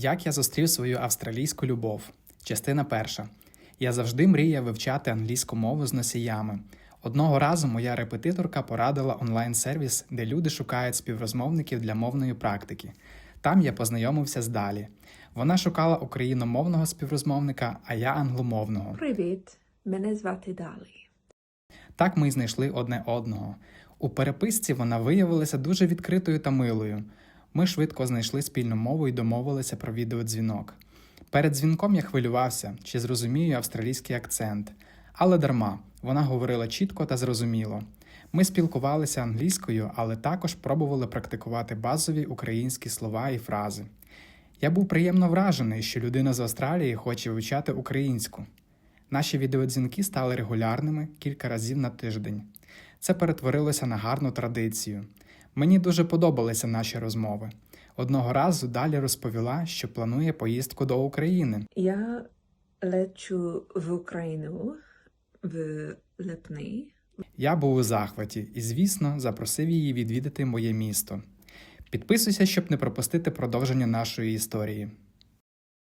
Як я зустрів свою австралійську любов. Частина перша. Я завжди мріяв вивчати англійську мову з носіями. Одного разу моя репетиторка порадила онлайн-сервіс, де люди шукають співрозмовників для мовної практики. Там я познайомився з Далі. Вона шукала україномовного співрозмовника, а я англомовного. Привіт, мене звати Далі. Так ми й знайшли одне одного. У переписці вона виявилася дуже відкритою та милою. Ми швидко знайшли спільну мову і домовилися про відеодзвінок. Перед дзвінком я хвилювався, чи зрозумію австралійський акцент, але дарма вона говорила чітко та зрозуміло. Ми спілкувалися англійською, але також пробували практикувати базові українські слова і фрази. Я був приємно вражений, що людина з Австралії хоче вивчати українську. Наші відеодзвінки стали регулярними кілька разів на тиждень. Це перетворилося на гарну традицію. Мені дуже подобалися наші розмови. Одного разу далі розповіла, що планує поїздку до України. Я лечу в Україну в липні. Я був у захваті і, звісно, запросив її відвідати моє місто. Підписуйся, щоб не пропустити продовження нашої історії.